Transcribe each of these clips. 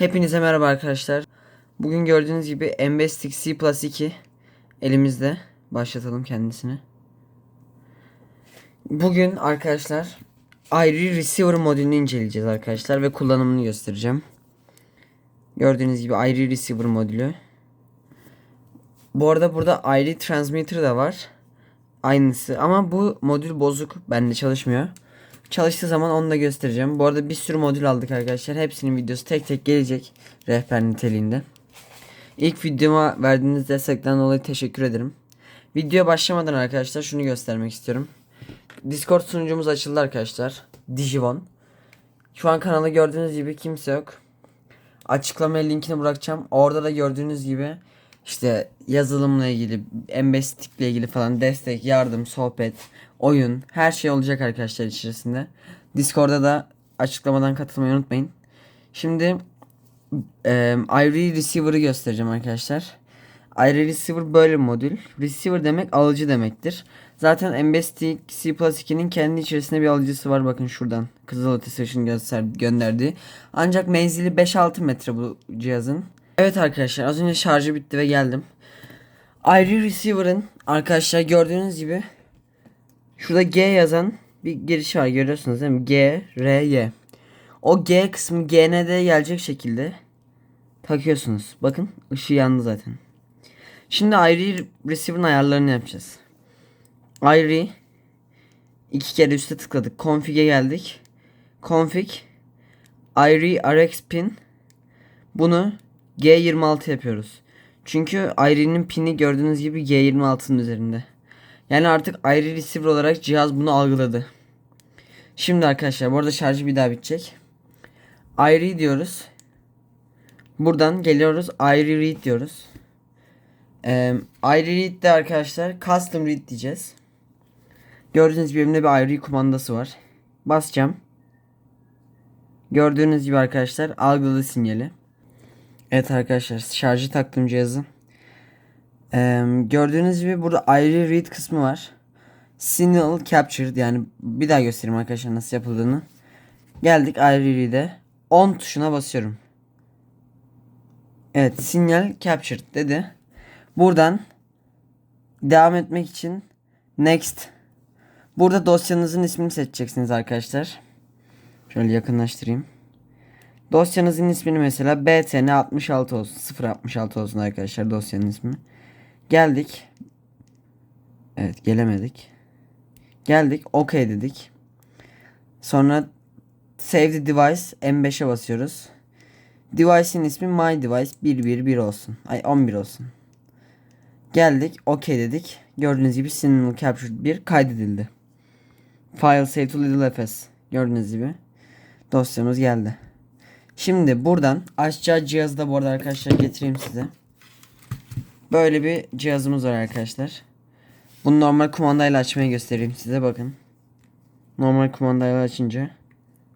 Hepinize merhaba arkadaşlar. Bugün gördüğünüz gibi Embastic C Plus 2 elimizde. Başlatalım kendisini. Bugün arkadaşlar Irie Receiver modülünü inceleyeceğiz arkadaşlar ve kullanımını göstereceğim. Gördüğünüz gibi Irie Receiver modülü. Bu arada burada Irie Transmitter da var. Aynısı ama bu modül bozuk. Bende çalışmıyor. Çalıştığı zaman onu da göstereceğim. Bu arada bir sürü modül aldık arkadaşlar. Hepsinin videosu tek tek gelecek. Rehber niteliğinde. İlk videoma verdiğiniz destekten dolayı teşekkür ederim. Videoya başlamadan arkadaşlar şunu göstermek istiyorum. Discord sunucumuz açıldı arkadaşlar. Digivon. Şu an kanalda gördüğünüz gibi kimse yok. Açıklamaya linkini bırakacağım. Orada da gördüğünüz gibi işte yazılımla ilgili, embestikle ilgili falan destek, yardım, sohbet, oyun, her şey olacak arkadaşlar içerisinde. Discord'da da açıklamadan katılmayı unutmayın. Şimdi e, Irie Receiver'ı göstereceğim arkadaşlar. Irie Receiver böyle bir modül. Receiver demek alıcı demektir. Zaten Embastic C Plus 2'nin kendi içerisinde bir alıcısı var. Bakın şuradan. Kızılötesi ışın göster gönderdiği. Ancak menzili 5-6 metre bu cihazın. Evet arkadaşlar az önce şarjı bitti ve geldim. Irie Receiver'ın arkadaşlar gördüğünüz gibi şurada G yazan bir giriş var görüyorsunuz değil mi? G, R, Y. O G kısmı GND'ye gelecek şekilde takıyorsunuz. Bakın ışığı yandı zaten. Şimdi Irie Receiver'ın ayarlarını yapacağız. Irie iki kere üstte tıkladık. Config'e geldik. Config Irie RX pin bunu G26 yapıyoruz. Çünkü Irie'nin pini gördüğünüz gibi G26'nın üzerinde. Yani artık Irie receiver olarak cihaz bunu algıladı. Şimdi arkadaşlar bu arada şarjı bir daha bitecek. Irie diyoruz. Buradan geliyoruz Irie read diyoruz. Ee, Irie read'de arkadaşlar custom read diyeceğiz. Gördüğünüz gibi elimde bir Irie kumandası var. Basacağım. Gördüğünüz gibi arkadaşlar algıladı sinyali. Evet arkadaşlar şarjı taktım cihazı. Ee, gördüğünüz gibi burada Irie read kısmı var. Signal captured yani bir daha göstereyim arkadaşlar nasıl yapıldığını. Geldik Irie read'e. 10 tuşuna basıyorum. Evet sinyal captured dedi. Buradan devam etmek için next. Burada dosyanızın ismini seçeceksiniz arkadaşlar. Şöyle yakınlaştırayım. Dosyanızın ismini mesela btn 66 olsun. 066 olsun arkadaşlar dosyanın ismi. Geldik. Evet gelemedik. Geldik. OK dedik. Sonra Save the device M5'e basıyoruz. Device'in ismi my device 111 olsun. Ay 11 olsun. Geldik. OK dedik. Gördüğünüz gibi signal captured 1 kaydedildi. File save to little fs. Gördüğünüz gibi dosyamız geldi. Şimdi buradan açacağı cihazı da bu arada arkadaşlar getireyim size. Böyle bir cihazımız var arkadaşlar. Bunu normal kumandayla açmayı göstereyim size bakın. Normal kumandayla açınca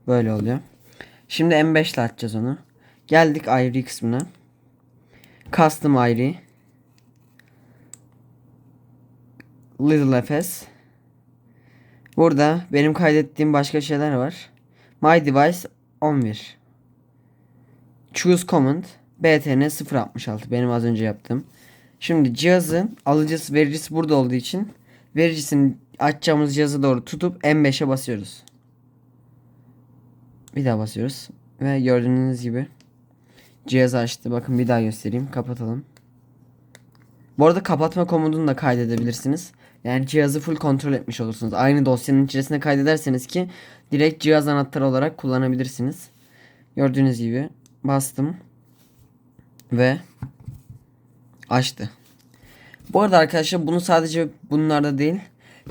böyle oluyor. Şimdi M5 ile açacağız onu. Geldik Irie kısmına. Custom Irie. Little FS. Burada benim kaydettiğim başka şeyler var. My device 11. Choose command btn 066 benim az önce yaptığım. Şimdi cihazın alıcısı vericisi burada olduğu için vericisini açacağımız cihazı doğru tutup M5'e basıyoruz. Bir daha basıyoruz ve gördüğünüz gibi cihazı açtı. Bakın bir daha göstereyim. Kapatalım. Bu arada kapatma komutunu da kaydedebilirsiniz. Yani cihazı full kontrol etmiş olursunuz. Aynı dosyanın içerisine kaydederseniz ki direkt cihaz anahtarı olarak kullanabilirsiniz. Gördüğünüz gibi bastım ve açtı. Bu arada arkadaşlar bunu sadece bunlarda değil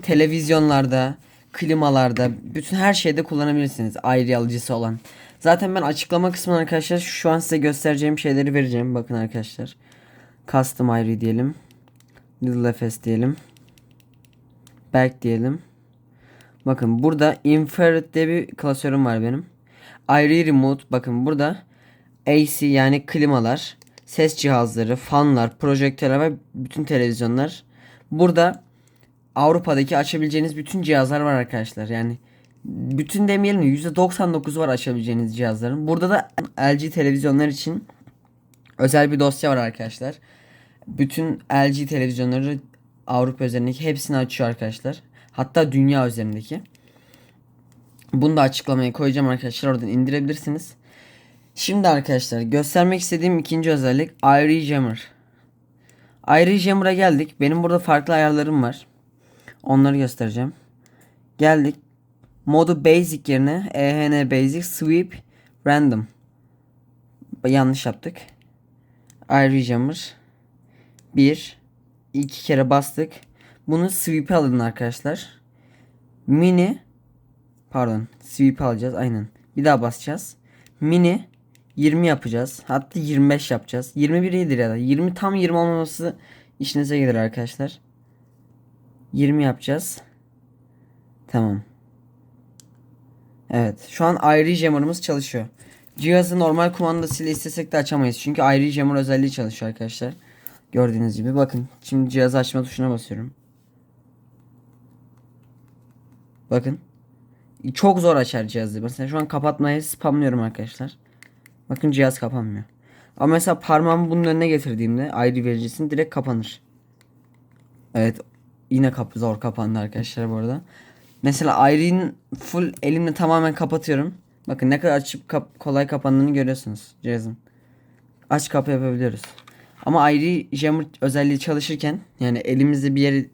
televizyonlarda, klimalarda, bütün her şeyde kullanabilirsiniz ayrı alıcısı olan. Zaten ben açıklama kısmına arkadaşlar şu an size göstereceğim şeyleri vereceğim. Bakın arkadaşlar. Custom ayrı diyelim. Little FS diyelim. Back diyelim. Bakın burada infrared diye bir klasörüm var benim. Ayrı remote bakın burada AC yani klimalar, ses cihazları, fanlar, projektörler ve bütün televizyonlar. Burada Avrupa'daki açabileceğiniz bütün cihazlar var arkadaşlar. Yani bütün demeyelim de %99 var açabileceğiniz cihazların. Burada da LG televizyonlar için özel bir dosya var arkadaşlar. Bütün LG televizyonları Avrupa üzerindeki hepsini açıyor arkadaşlar. Hatta dünya üzerindeki. Bunu da açıklamaya koyacağım arkadaşlar. Oradan indirebilirsiniz. Şimdi arkadaşlar göstermek istediğim ikinci özellik Irie Jammer. Irie Jammer'a geldik. Benim burada farklı ayarlarım var. Onları göstereceğim. Geldik. Modu Basic yerine EHN Basic Sweep Random. Yanlış yaptık. Irie Jammer. Bir. iki kere bastık. Bunu sweep'e alın arkadaşlar. Mini Pardon. Sweep alacağız. Aynen. Bir daha basacağız. Mini 20 yapacağız. Hatta 25 yapacağız. 21 iyidir ya da. 20 tam 20 olmaması işinize gelir arkadaşlar. 20 yapacağız. Tamam. Evet. Şu an Irie Jammer'ımız çalışıyor. Cihazı normal kumandasıyla istesek de açamayız. Çünkü Irie Jammer özelliği çalışıyor arkadaşlar. Gördüğünüz gibi. Bakın. Şimdi cihazı açma tuşuna basıyorum. Bakın. Çok zor açar cihazı. Mesela şu an kapatmayı spamlıyorum arkadaşlar. Bakın cihaz kapanmıyor. Ama mesela parmağımı bunun önüne getirdiğimde ayrı vericisini direkt kapanır. Evet. Yine kapı zor kapandı arkadaşlar bu arada. Mesela ayrı'nın full elimle tamamen kapatıyorum. Bakın ne kadar açıp kap- kolay kapandığını görüyorsunuz cihazın. Aç kapı yapabiliyoruz. Ama ayrı jammer özelliği çalışırken yani elimizde bir yeri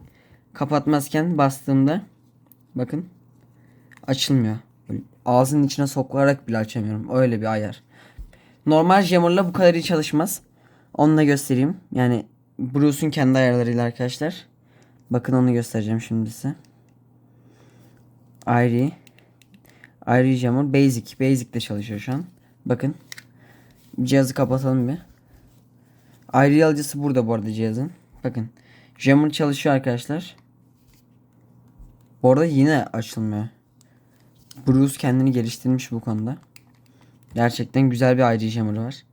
kapatmazken bastığımda bakın açılmıyor. Böyle ağzının içine sokarak bile açamıyorum. Öyle bir ayar. Normal jammer'la bu kadar iyi çalışmaz. Onu da göstereyim. Yani Bruce'un kendi ayarlarıyla arkadaşlar. Bakın onu göstereceğim şimdi size. Irie. Irie Jammer Basic. Basic de çalışıyor şu an. Bakın. Cihazı kapatalım bir. Irie alıcısı burada bu arada cihazın. Bakın. Jammer çalışıyor arkadaşlar. Bu arada yine açılmıyor. Bruce kendini geliştirmiş bu konuda. Gerçekten güzel bir Irie Jammer var.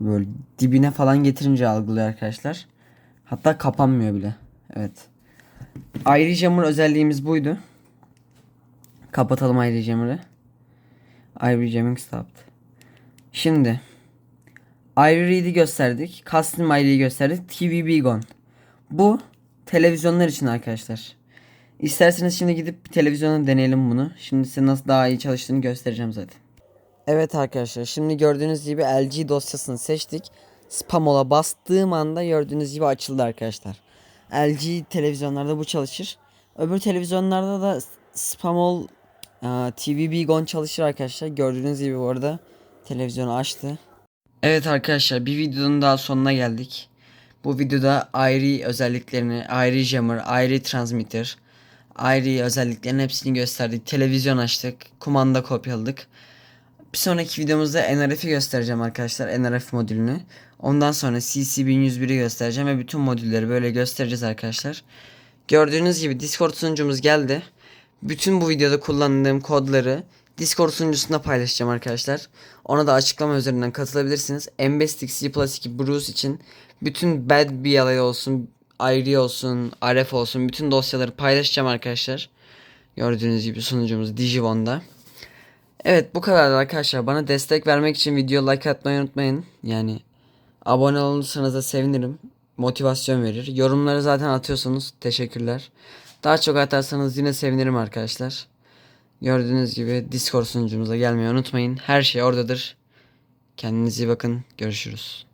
Böyle dibine falan getirince algılıyor arkadaşlar. Hatta kapanmıyor bile. Evet. Irie Jammer özelliğimiz buydu. Kapatalım Irie Jammer'ı. Irie Jamming stopped. Şimdi Irie Read'i gösterdik. Custom Irie'yi gösterdik. TVB Gone. Bu televizyonlar için arkadaşlar. İsterseniz şimdi gidip televizyona deneyelim bunu. Şimdi size nasıl daha iyi çalıştığını göstereceğim zaten. Evet arkadaşlar şimdi gördüğünüz gibi LG dosyasını seçtik. Spam ola bastığım anda gördüğünüz gibi açıldı arkadaşlar. LG televizyonlarda bu çalışır. Öbür televizyonlarda da Spamol TVB Gone çalışır arkadaşlar. Gördüğünüz gibi bu arada televizyonu açtı. Evet arkadaşlar bir videonun daha sonuna geldik. Bu videoda Irie özelliklerini, Irie Jammer, Irie Transmitter, Irie özelliklerinin hepsini gösterdik. Televizyon açtık, kumanda kopyaladık. Bir sonraki videomuzda NRF'i göstereceğim arkadaşlar. NRF modülünü. Ondan sonra CC1101'i göstereceğim ve bütün modülleri böyle göstereceğiz arkadaşlar. Gördüğünüz gibi Discord sunucumuz geldi. Bütün bu videoda kullandığım kodları Discord sunucusunda paylaşacağım arkadaşlar. Ona da açıklama üzerinden katılabilirsiniz. Embestic C Plus 2 Bruce için bütün Bad BLA olsun, IRE olsun, RF olsun bütün dosyaları paylaşacağım arkadaşlar. Gördüğünüz gibi sunucumuz Digivon'da. Evet bu kadar arkadaşlar. Bana destek vermek için video like atmayı unutmayın. Yani abone olursanız da sevinirim. Motivasyon verir. Yorumları zaten atıyorsunuz. Teşekkürler. Daha çok atarsanız yine sevinirim arkadaşlar. Gördüğünüz gibi Discord sunucumuza gelmeyi unutmayın. Her şey oradadır. Kendinize iyi bakın. Görüşürüz.